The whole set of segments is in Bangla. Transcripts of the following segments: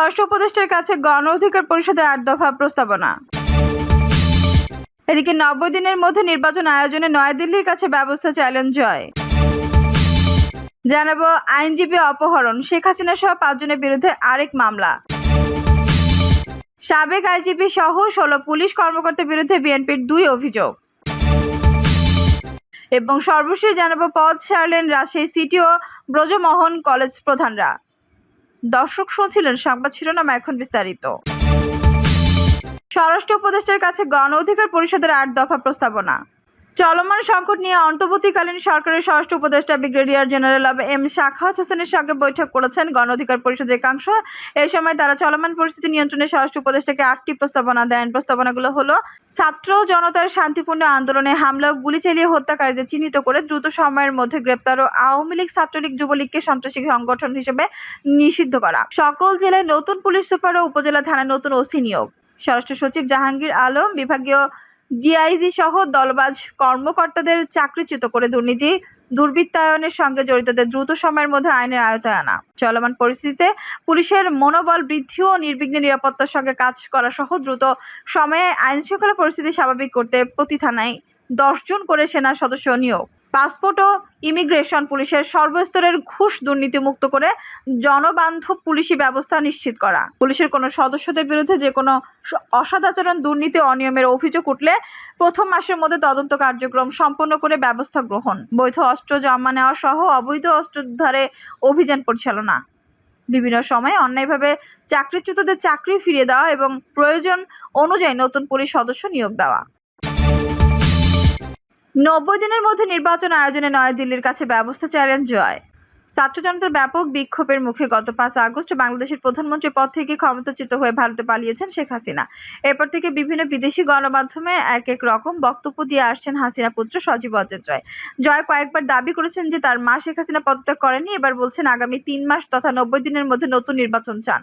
স্বরাষ্ট্র উপদেষ্টার কাছে গণ অধিকার পরিষদের আট দফা প্রস্তাবনা। এদিকে নব্বই দিনের মধ্যে নির্বাচন আয়োজনে নয়াদিল্লির কাছে ব্যবস্থা চাইলেন জয়। জানাব আইনজীবী অপহরণ, শেখ হাসিনা সহ পাঁচজনের বিরুদ্ধে আরেক মামলা। সাবেক আইজিপি সহ ষোলো পুলিশ কর্মকর্তার বিরুদ্ধে বিএনপির দুই অভিযোগ। এবং সর্বশেষ জানাব পদ ছাড়লেন রাজশাহী সিটি ও ব্রজমোহন কলেজ প্রধানরা। দর্শক শুনছিলেন সংবাদ শিরোনাম এখন বিস্তারিত। স্বরাষ্ট্র উপদেষ্টার কাছে গণ অধিকার পরিষদের আট দফা প্রস্তাবনা। চলমান সংকট নিয়ে অন্তর্বর্তীকালীন সরকারের স্বরাষ্ট্র উপদেষ্টা ব্রিগেডিয়ার জেনারেল এম শাখাত হোসেনের সঙ্গে বৈঠক করেছেন গণ অধিকার পরিষদের একাংশ। এ সময় তারা চলমান পরিস্থিতি নিয়ন্ত্রণে স্বরাষ্ট্র উপদেষ্টাকে আটটি প্রস্তাবনা দেন। প্রস্তাবনাগুলো হলো, ছাত্র জনতার শান্তিপূর্ণ আন্দোলনে হামলা গুলি চালিয়ে হত্যাকারীদের চিহ্নিত করে দ্রুত সময়ের মধ্যে গ্রেপ্তার ও আওয়ামী লীগ ছাত্রলীগ যুবলীগকে সন্ত্রাসী সংগঠন হিসেবে নিষিদ্ধ করা। সকল জেলায় নতুন পুলিশ সুপার ও উপজেলা থানায় নতুন ওসি নিয়োগ। স্বরাষ্ট্র সচিব জাহাঙ্গীর আলম, বিভাগীয় ডিআইজি সহ দলবাজ কর্মকর্তাদের চাকরিচ্যুত করে দুর্নীতি, দুর্বৃত্তায়নের সঙ্গে জড়িতদের দ্রুত সময়ের মধ্যে আইনের আয়তায় আনা। চলমান পরিস্থিতিতে পুলিশের মনোবল বৃদ্ধি ও নির্বিঘ্নে নিরাপত্তার সঙ্গে কাজ করা সহ দ্রুত সময়ে আইন শৃঙ্খলা পরিস্থিতি স্বাভাবিক করতে প্রতি থানায় দশজন করে সেনা সদস্য নিয়োগ। পাসপোর্ট ও ইমিগ্রেশন পুলিশের সর্বস্তরের ঘুষ দুর্নীতি মুক্ত করে জনবান্ধব পুলিশি ব্যবস্থা নিশ্চিত করা। পুলিশের কোনো সদস্যদের বিরুদ্ধে যে কোনো অসদাচরণ, দুর্নীতি অনিয়মের অভিযোগ উঠলে প্রথম মাসের মধ্যে তদন্ত কার্যক্রম সম্পন্ন করে ব্যবস্থা গ্রহণ। বৈধ অস্ত্র জমা নেওয়া সহ অবৈধ অস্ত্র উদ্ধারে অভিযান পরিচালনা। বিভিন্ন সময়ে অন্যায়ভাবে চাকরিচ্যুতদের চাকরি ফিরিয়ে দেওয়া এবং প্রয়োজন অনুযায়ী নতুন পুলিশ সদস্য নিয়োগ দেওয়া। নব্বই দিনের মধ্যে নির্বাচন আয়োজনে নয়াদিল্লির কাছে ব্যবস্থা চাইলেন জয়। ছাত্র জনতার ব্যাপক বিক্ষোভের মুখে গত পাঁচ আগস্ট বাংলাদেশের প্রধানমন্ত্রী পদ থেকে ক্ষমতাচ্যুত হয়ে ভারতে পালিয়েছেন শেখ হাসিনা। এরপর থেকে বিভিন্ন বিদেশি গণমাধ্যমে এক এক রকম বক্তব্য দিয়ে আসছেন হাসিনা পুত্র সজীব অজয় জয়। জয় কয়েকবার দাবি করেছেন যে তার মা শেখ হাসিনা পদত্যাগ করেনি এবার বলছেন আগামী তিন মাস তথা নব্বই দিনের মধ্যে নতুন নির্বাচন চান।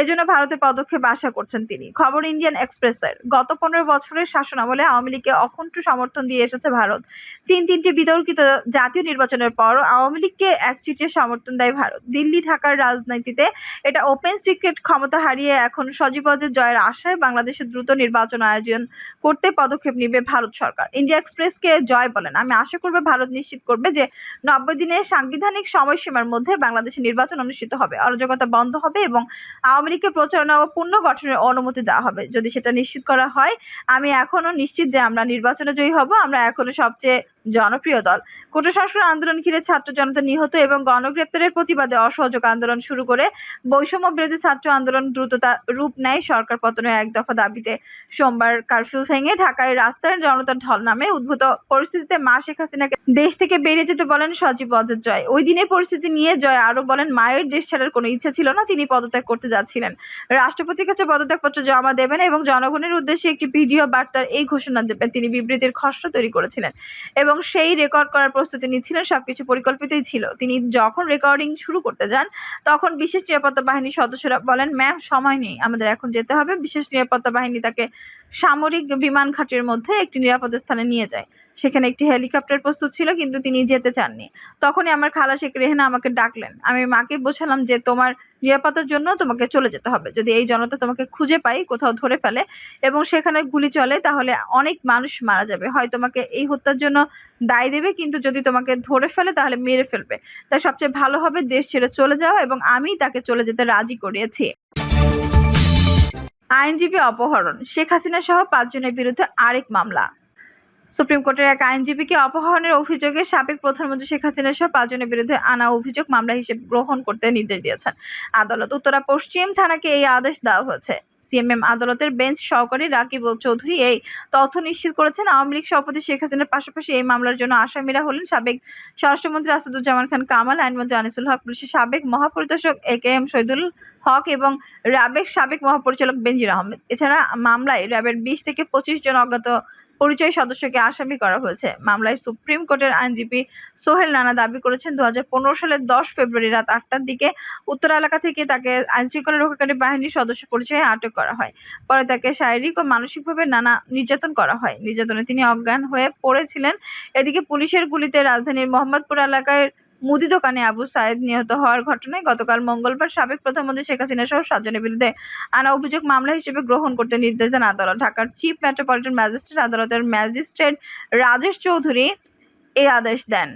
এজন্য ভারতের পদক্ষেপ আশা করছেন তিনি। খবর ইন্ডিয়ান এক্সপ্রেসের, গত পনেরো বছরের শাসন শাসনামলে আওয়ামী লীগকে অকুণ্ঠ সমর্থন দিয়ে এসেছে ভারত। তিন তিনটি বিতর্কিত জাতীয় নির্বাচনের পর আওয়ামী লীগকে একচেটিয়া সমর্থন দেয় ভারত। দিল্লি, ঢাকার রাজনীতিতে এটা ওপেন সিক্রেট ক্ষমতা হারিয়ে এখন সজীবজের জয়ের আশায় বাংলাদেশে দ্রুত নির্বাচন আয়োজন করতে পদক্ষেপ নেবে ভারত সরকার। ইন্ডিয়া এক্সপ্রেসকে জয় বলেন। আমি আশা করব ভারত নিশ্চিত করবে যে নব্বই দিনের সাংবিধানিক সময়সীমার মধ্যে বাংলাদেশে নির্বাচন অনুষ্ঠিত হবে। অরাজকতা বন্ধ হবে এবং আওয়ামী লীগকে প্রচারণা ও পুনর্গঠনের অনুমতি দেওয়া হবে। যদি সেটা নিশ্চিত করা হয়, আমি এখনও নিশ্চিত যে আমরা নির্বাচনে জয়ী হব। আমরা এখনও সবচেয়ে জনপ্রিয় দল। কোটা সংস্কার আন্দোলন ঘিরে ছাত্র জনতা নিহত এবং গণগ্রেপ্তারের প্রতিবাদে অসহযোগ আন্দোলন শুরু করে বৈষম্য বিরোধী ছাত্র আন্দোলন দ্রুততা রূপ নেয় সরকার পতনের এক দফা দাবিতে। সোমবার কারফিউ ভেঙে ঢাকায় রাস্তার জনতার ঢল নামে উদ্ভূত পরিস্থিতিতে মা শেখ হাসিনাকে দেশ থেকে বেরিয়ে যেতে বলেন সজীব অজয় জয়। ওই দিনের পরিস্থিতি নিয়ে জয় আরও বলেন, মায়ের দেশ ছাড়ার কোনো ইচ্ছা ছিল না, তিনি পদত্যাগ করতে যাচ্ছিলেন। রাষ্ট্রপতির কাছে পদত্যাগপত্র জমা দেবেন এবং জনগণের উদ্দেশ্যে একটি ভিডিও বার্তার এই ঘোষণা দেবেন। তিনি বিবৃতির খসড়া তৈরি করেছিলেন এবং সেই রেকর্ড করার প্রস্তুতি নিচ্ছিলেন, সবকিছু পরিকল্পিতই ছিল। তিনি যখন রেকর্ডিং শুরু করতে যান, তখন বিশেষ নিরাপত্তা বাহিনীর সদস্যরা বলেন, ম্যাম, সময় নেই, আমাদের এখন যেতে হবে। বিশেষ নিরাপত্তা বাহিনী তাকে সামরিক বিমান ঘাটের মধ্যে একটি নিরাপদ স্থানে নিয়ে যায়। সেখানে একটি হেলিকপ্টার প্রস্তুত ছিল, কিন্তু তিনি যেতে চাননি। তখনই আমার খালা শেখ রেহেনা আমাকে ডাকলেন। আমি মাকে বোঝালাম যে তোমার নিরাপত্তার জন্য তোমাকে চলে যেতে হবে। যদি এই জনতা তোমাকে খুঁজে পাই কোথাও ধরে ফেলে এবং সেখানে গুলি চলে, তাহলে অনেক মানুষ মারা যাবে। হয় তোমাকে এই হত্যার জন্য দায় দেবে, কিন্তু যদি তোমাকে ধরে ফেলে, তাহলে মেরে ফেলবে। তাই সবচেয়ে ভালো হবে দেশ ছেড়ে চলে যাওয়া এবং আমি তাকে চলে যেতে রাজি করিয়েছি। আইনজীবী অপহরণ। শেখ হাসিনা সহ পাঁচজনের বিরুদ্ধে আরেক মামলা। সুপ্রিম কোর্টের এক আইনজীবীকে অপহরণের অভিযোগে সাবেক প্রধানমন্ত্রী শেখ হাসিনা সহ পাঁচজনের বিরুদ্ধে আনা অভিযোগ মামলা হিসেবে গ্রহণ করতে নির্দেশ দিয়েছেন। আদালত উত্তরা পশ্চিম থানাকে এই আদেশ দেওয়া হয়েছে। সিএমএম আদালতের বেঞ্চ সহকারী রাকিব চৌধুরী এই তথ্য নিশ্চিত করেছেন। আওয়ামী লীগ সভাপতি শেখ হাসিনার পাশাপাশি এই মামলার জন্য আসামিরা হলেন সাবেক স্বরাষ্ট্রমন্ত্রী আসাদুজ্জামান খান কামাল, আইনমন্ত্রী আনিসুল হক, পুলিশের সাবেক মহাপরিদর্শক এ কে এম শহীদুল হক এবং র্যাবের সাবেক মহাপরিচালক বেনজির আহমেদ। এছাড়া মামলায় র্যাবের বিশ থেকে পঁচিশ জন অজ্ঞাত পরিচয় সদস্যকে আসামি করা হয়েছে। মামলায় সুপ্রিম কোর্টের আইনজীবী সোহেল নানা দাবি করেছেন দু হাজার পনেরো সালের দশ ফেব্রুয়ারি রাত আটটার দিকে উত্তর এলাকা থেকে তাকে আইনশৃঙ্খলা রক্ষাকারী বাহিনীর সদস্য পরিচয়ে আটক করা হয়। পরে তাকে শারীরিক ও মানসিকভাবে নানা নির্যাতন করা হয়। নির্যাতনে তিনি অজ্ঞান হয়ে পড়েছিলেন। এদিকে পুলিশের গুলিতে রাজধানীর মোহাম্মদপুর এলাকায় মুদি দোকানে আবু সায়েদ নিহত হওয়ার ঘটনায় গতকাল মঙ্গলবার সাবেক প্রধানমন্ত্রী শেখ হাসিনা সহ সাতজনের বিরুদ্ধে আনা অভিযোগ মামলা হিসেবে গ্রহণ করতে নির্দেশ দেন আদালত। ঢাকার চিফ মেট্রোপলিটন ম্যাজিস্ট্রেট আদালতের ম্যাজিস্ট্রেট রাজেশ চৌধুরী এই আদেশ দেন।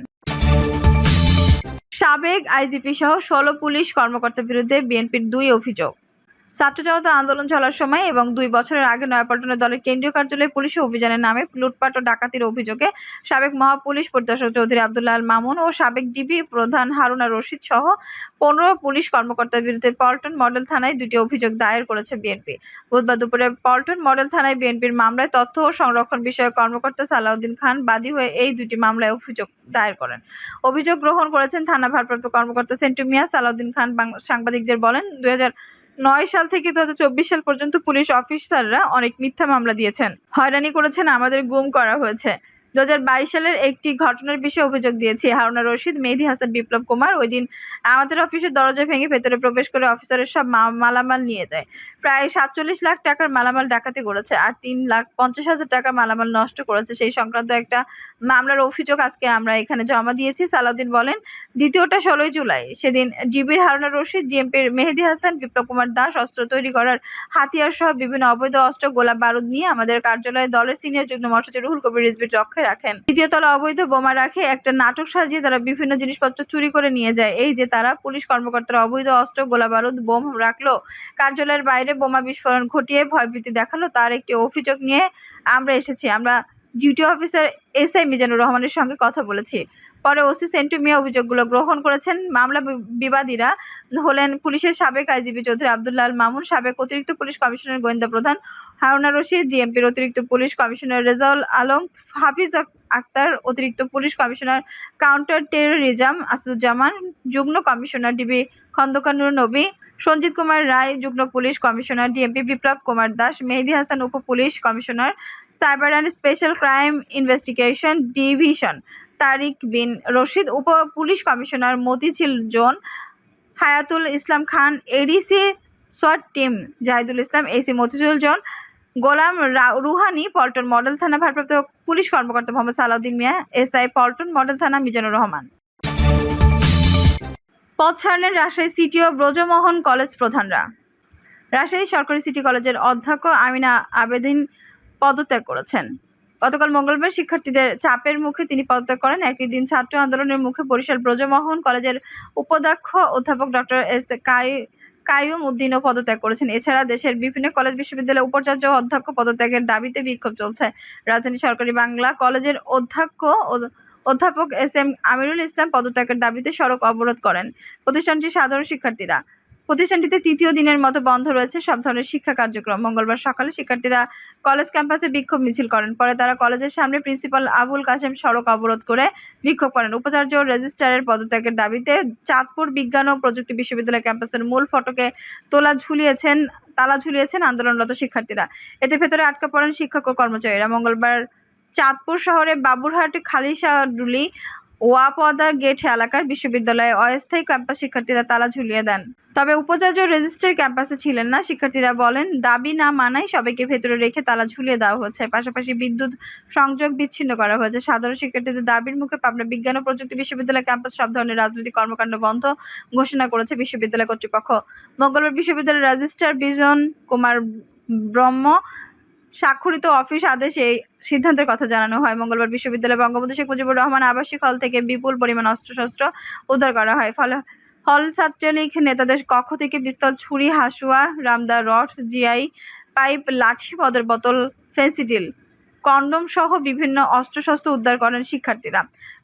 সাবেক আইজিপি সহ ষোলো পুলিশ কর্মকর্তার বিরুদ্ধে বিএনপির দুই অভিযোগ। ছাত্র জনতা আন্দোলন চলার সময় এবং দুই বছরের আগে নয়াপল্টনের দলের কেন্দ্রীয় কার্যালয়ে পুলিশ অভিযানের নামে লুটপাট ও ডাকাতির অভিযোগে সাবেক মহাপুলিশ পরিদর্শক চৌধুরী আবদুল্লাহ মামুন ও সাবেক ডিবি প্রধান হারুনা রশিদ সহ পনেরো পুলিশ কর্মকর্তার বিরুদ্ধে পল্টন মডেল থানায় দুটি অভিযোগ দায়ের করেছে বিএনপি। বুধবার দুপুরে পল্টন মডেল থানায় বিএনপির মামলায় তথ্য ও সংরক্ষণ বিষয়ক কর্মকর্তা সালাউদ্দিন খান বাদী হয়ে এই দুটি মামলায় অভিযোগ দায়ের করেন। অভিযোগ গ্রহণ করেছেন থানা ভারপ্রাপ্ত কর্মকর্তা সেন্টু মিয়া, সালাউদ্দিন খান সাংবাদিকদের বলেন, দুই হাজার নয় সাল থেকে দু সাল পর্যন্ত পুলিশ অফিসাররা অনেক মিথ্যা মামলা দিয়েছেন। হয়রানি করেছেন আমাদের গুম করা হয়েছে। দু হাজার বাইশ সালের একটি ঘটনার বিষয়ে অভিযোগ দিয়েছি হারুনা রশিদ, মেহেদি হাসান, বিপ্লব কুমার। ওই দিন আমাদের অফিসের দরজা ভেঙে ভেতরে প্রবেশ করে অফিসারের সব মালামাল নিয়ে যায়। প্রায় সাতচল্লিশ লাখ টাকার মালামাল ডাকাতি করেছে আর তিন লাখ পঞ্চাশ হাজার টাকার মালামাল নষ্ট করেছে। সেই সংক্রান্ত একটা মামলার অভিযোগ আজকে আমরা এখানে জমা দিয়েছি। সালাউদ্দিন বলেন, দ্বিতীয়টা ষোলোই জুলাই। সেদিন ডিবির হারুনা রশিদ ডিএমপির মেহেদি হাসান, বিপ্লব কুমার দাস অস্ত্র তৈরি করার হাতিয়ার সহ বিভিন্ন অবৈধ অস্ত্র গোলা বারুদ নিয়ে আমাদের কার্যালয়ে দলের সিনিয়র যুগ্ম মহাসচিব রুহুল কবির রিজভির রক্ষে রাখেন। দ্বিতীয় তলা অবৈধ বোমা রাখে, একটা নাটক সাজিয়ে তারা বিভিন্ন জিনিসপত্র চুরি করে নিয়ে যায়। এই যে তারা, পুলিশ কর্মকর্তারা অবৈধ অস্ত্র গোলা বারুদ, বোম রাখল, কার্যালয়ের বাইরে বোমা বিস্ফোরণ ঘটিয়ে ভয়ভীতি দেখাল তার একটি অভিযোগ নিয়ে আমরা এসেছি। আমরা duty officer S I Mizanur রহমানের সঙ্গে কথা বলেছি। পরে ওসি সেন্টু মিয়া অভিযোগগুলো গ্রহণ করেছেন। মামলা বিবাদীরা হলেন পুলিশের সাবেক আইজিপি চৌধুরী আবদুল্লাহ আল মামুন, সাবেক অতিরিক্ত পুলিশ কমিশনার গোয়েন্দা প্রধান হারুনা রশিদ, ডিএমপির অতিরিক্ত পুলিশ কমিশনার রেজাউল আলম, হাফিজ আক্তার, অতিরিক্ত police commissioner counter terrorism Asaduzzaman, যুগ্ম কমিশনার ডিবি খন্দকার নবী সঞ্জিত কুমার রায়, যুগ্ম police commissioner DMP Biplab Kumar Das, Mehedi Hasan উপ police commissioner, cyber and special crime investigation division, Tarik Bin Rashid উপ police commissioner, Motijheel zone, Hayatul Islam Khan, ADC সোয়াট team, Jahidul Islam, AC Motijheel zone, Golam Ruhani, Paltan model থানা ভারপ্রাপ্ত পুলিশ কর্মকর্তা মোহাম্মদ সালাউদ্দিন মিয়া, এসআই পল্টন মডেল থানা মিজানুর রহমান। পদ ছাড়লেন রাজশাহী সিটি ও ব্রজমোহন কলেজ প্রধানরা। রাজশাহী সরকারি সিটি কলেজের অধ্যক্ষ আমিনা আবেদিন পদত্যাগ করেছেন। গতকাল মঙ্গলবার শিক্ষার্থীদের চাপের মুখে তিনি পদত্যাগ করেন। একই দিন ছাত্র আন্দোলনের মুখে বরিশাল ব্রজমোহন কলেজের উপাধ্যক্ষ অধ্যাপক ডক্টর এস কাই কাইয়ুম উদ্দিনও পদত্যাগ করেছেন। এছাড়া দেশের বিভিন্ন কলেজ বিশ্ববিদ্যালয়ের উপাচার্য অধ্যক্ষ পদত্যাগের দাবিতে বিক্ষোভ চলছে। রাজধানী সরকারি বাংলা কলেজের অধ্যক্ষ অধ্যাপক এস এম আমিরুল ইসলাম পদত্যাগের দাবিতে সড়ক অবরোধ করেন প্রতিষ্ঠানটির সাধারণ শিক্ষার্থীরা। প্রতিষ্ঠানটিতে তৃতীয় দিনের মতো বন্ধ রয়েছে সব ধরনের শিক্ষা কার্যক্রম। মঙ্গলবার সকালে শিক্ষার্থীরা কলেজ ক্যাম্পাসে বিক্ষোভ মিছিল করেন। পরে তারা কলেজের সামনে প্রিন্সিপাল আবুল কাসেম সড়ক অবরোধ করে বিক্ষোভ করেন। উপাচার্য রেজিস্ট্রারের পদত্যাগের দাবিতে চাঁদপুর বিজ্ঞান ও প্রযুক্তি বিশ্ববিদ্যালয় ক্যাম্পাসের মূল ফটকে তোলা ঝুলিয়েছেন, তালা ঝুলিয়েছেন আন্দোলনরত শিক্ষার্থীরা। এতে ভেতরে আটকা পড়েন শিক্ষক ও কর্মচারীরা। মঙ্গলবার চাঁদপুর শহরে বাবুরহাট খালিশাডুলি ওয়াপদা গেট এলাকার বিশ্ববিদ্যালয়ে অস্থায়ী ক্যাম্পাস শিক্ষার্থীরা তালা ঝুলিয়ে দেন। তবে উপাচার্য রেজিস্ট্রার ক্যাম্পাসে ছিলেন না, শিক্ষার্থীরা বলেন, দাবি না মানায় সবাইকে ভেতরে রেখে তালা ঝুলিয়ে দেওয়া হয়েছে পাশাপাশি বিদ্যুৎ সংযোগ বিচ্ছিন্ন করা হয়েছে। সাধারণ শিক্ষার্থীদের দাবির মুখে পাবনা বিজ্ঞান ও প্রযুক্তি বিশ্ববিদ্যালয় ক্যাম্পাস সব ধরনের রাজনৈতিক কর্মকাণ্ড বন্ধ ঘোষণা করেছে বিশ্ববিদ্যালয় কর্তৃপক্ষ। মঙ্গলবার বিশ্ববিদ্যালয়ের রেজিস্ট্রার বিজন কুমার ব্রহ্ম স্বাক্ষরিত অফিস আদেশে এই সিদ্ধান্তের কথা জানানো হয়। মঙ্গলবার বিশ্ববিদ্যালয়ে বঙ্গবন্ধু শেখ মুজিবুর রহমান আবাসিক হল থেকে বিপুল পরিমাণ অস্ত্রশস্ত্র উদ্ধার করা হয়। ফলে, হল ছাত্রলীগ নেতাদের কক্ষ থেকে পিস্তল, ছুরি, হাসুয়া, রামদা রড, জিআই, পাইপ, লাঠি, পদের বোতল, ফেন্সিডিল কন্ডম সহ বিভিন্ন অস্ত্রশস্ত্র উদ্ধার করেন শিক্ষার্থীরা।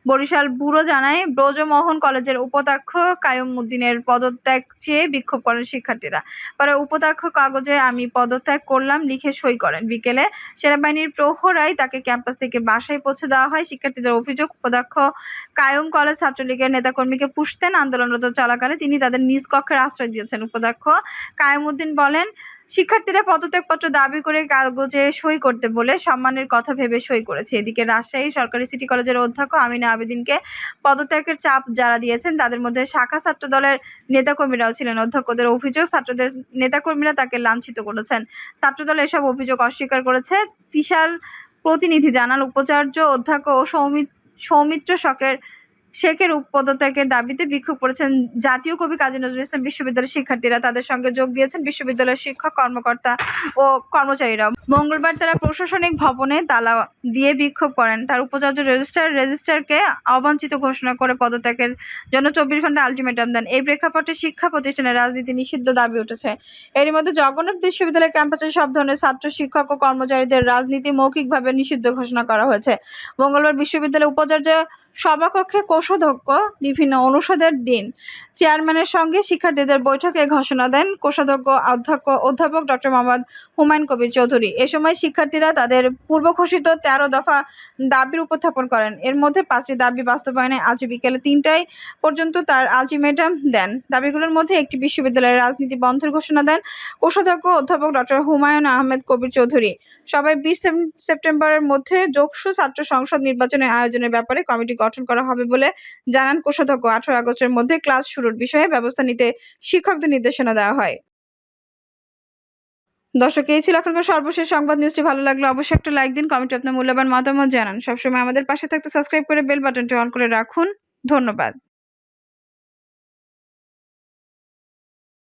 বরিশাল ব্যুরো জানায়, ব্রজমোহন কলেজের উপাধ্যক্ষ কায়ুম উদ্দিনের পদত্যাগ চেয়ে বিক্ষোভ করেন শিক্ষার্থীরা। পরে উপাধ্যক্ষ কাগজে, আমি পদত্যাগ করলাম লিখে সই করেন। বিকেলে সেনাবাহিনীর প্রহরায় তাকে ক্যাম্পাস থেকে বাসায় পৌঁছে দেওয়া হয়। শিক্ষার্থীদের অভিযোগ, উপাধ্যক্ষ কায়ুম কলেজ ছাত্রলীগের নেতাকর্মীকে পুষতেন। আন্দোলনরত চলাকালে তিনি তাদের নিজ কক্ষের আশ্রয় দিয়েছেন। উপাধ্যক্ষ কায়ুম উদ্দিন বলেন শিক্ষার্থীরা পদত্যাগপত্র দাবি করে কাগজে সই করতে বলে সম্মানের কথা ভেবে সই করেছে। এদিকে রাজশাহী সরকারি সিটি কলেজের অধ্যক্ষ আমিনা আবেদিনকে পদত্যাগের চাপ যারা দিয়েছেন, তাদের মধ্যে শাখা ছাত্র দলের নেতাকর্মীরাও ছিলেন। অধ্যক্ষদের অভিযোগ, ছাত্রদের নেতাকর্মীরা তাকে লাঞ্ছিত করেছেন। ছাত্রদল এসব অভিযোগ অস্বীকার করেছে। তিশাল প্রতিনিধি জানান উপাচার্য অধ্যক্ষ ও সৌমি, সৌমিত্র শকের শেখের পদত্যাগের দাবিতে বিক্ষোভ করেছেন জাতীয় কবি কাজী নজরুল ইসলাম বিশ্ববিদ্যালয়ের শিক্ষার্থীরা। তাদের সঙ্গে যোগ দিয়েছেন বিশ্ববিদ্যালয়ের শিক্ষক, কর্মকর্তা ও কর্মচারীরা মঙ্গলবার তারা প্রশাসনিক ভবনে তালা দিয়ে বিক্ষোভ করেন। তার উপাচার্য রেজিস্ট্রার, রেজিস্ট্রারকে অবাঞ্ছিত ঘোষণা করে পদত্যাগের জন্য চব্বিশ ঘণ্টা আলটিমেটাম দেন। এই প্রেক্ষাপটে শিক্ষা প্রতিষ্ঠানের রাজনীতি নিষিদ্ধ দাবি উঠেছে। এরই মধ্যে জগন্নাথ বিশ্ববিদ্যালয় ক্যাম্পাসে সব ধরনের ছাত্র, শিক্ষক ও কর্মচারীদের রাজনীতি মৌখিকভাবে নিষিদ্ধ ঘোষণা করা হয়েছে। মঙ্গলবার বিশ্ববিদ্যালয় উপাচার্য সভাকক্ষে কোষাধ্যক্ষ, বিভিন্ন অনুষদের ডিন। চেয়ারম্যানের সঙ্গে শিক্ষার্থীদের বৈঠকে ঘোষণা দেন কোষাধ্যক্ষ, অধ্যক্ষ, অধ্যাপক ডক্টর মোহাম্মদ হুমায়ুন কবির চৌধুরী। এ সময় শিক্ষার্থীরা তাদের পূর্ব ঘোষিত তেরো দফা দাবির উপস্থাপন করেন। এর মধ্যে পাঁচটি দাবি বাস্তবায়নে আজ বিকেলে তিনটায় পর্যন্ত তার আলটিমেটাম দেন। দাবিগুলোর মধ্যে একটি বিশ্ববিদ্যালয়ের রাজনীতি বন্ধের ঘোষণা দেন কোষাধ্যক্ষ, অধ্যাপক ডক্টর হুমায়ুন আহমেদ কবির চৌধুরী। সবাই বিশ সেপ্টেম্বরের মধ্যে যোগসু ছাত্র সংসদ নির্বাচনের আয়োজনের ব্যাপারে কমিটি গঠন করা হবে বলে জানান কোষাধ্যক্ষ। আঠারো আগস্টের মধ্যে ক্লাস শুরুর বিষয়ে ব্যবস্থা নিতে শিক্ষকদের নির্দেশনা দেওয়া হয়। দর্শক, এই ছিল এখনকার সর্বশেষ সংবাদ। নিউজটি ভালো লাগলে অবশ্যই একটা লাইক দিন, কমেন্টে আপনার মূল্যবান মতামত জানান। সবসময় আমাদের পাশে থাকতে সাবস্ক্রাইব করে বেল বাটনটি অন করে রাখুন। ধন্যবাদ।